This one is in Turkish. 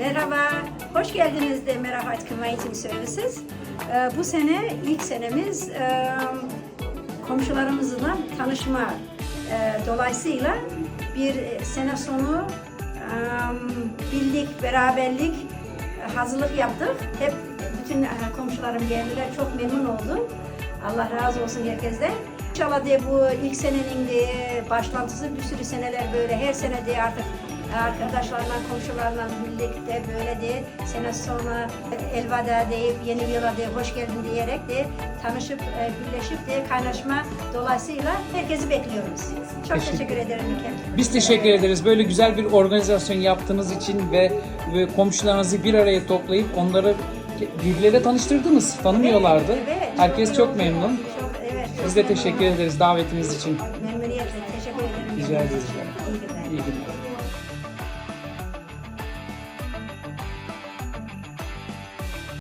Merhaba, hoş geldiniz de Merhaba Waiting Services. Bu sene ilk senemiz e, komşularımızla tanışma e, dolayısıyla bir sene sonu e, birlik, beraberlik e, hazırlık yaptık. Hep bütün komşularım geldiler, çok memnun oldum. Allah razı olsun herkesten. İnşallah de bu ilk senenin de başlantısı bir sürü seneler böyle her sene de artık arkadaşlarla, komşularla birlikte böyle de sene sonra elveda deyip yeni bir yıla de hoş geldin diyerek de tanışıp e, birleşip de kaynaşma dolayısıyla herkesi bekliyoruz. Çok Teşekkür- teşekkür, ederim Mikel. Biz teşekkür ederiz böyle güzel bir organizasyon yaptığınız için ve, ve komşularınızı bir araya toplayıp onları birbirleriyle tanıştırdınız. Tanımıyorlardı. Evet, Herkes iyi çok oldu. memnun. Çok, evet, çok Biz de teşekkür ederiz davetiniz için. Memnuniyetle teşekkür ederim. Rica ederiz. İyi günler. İyi günler.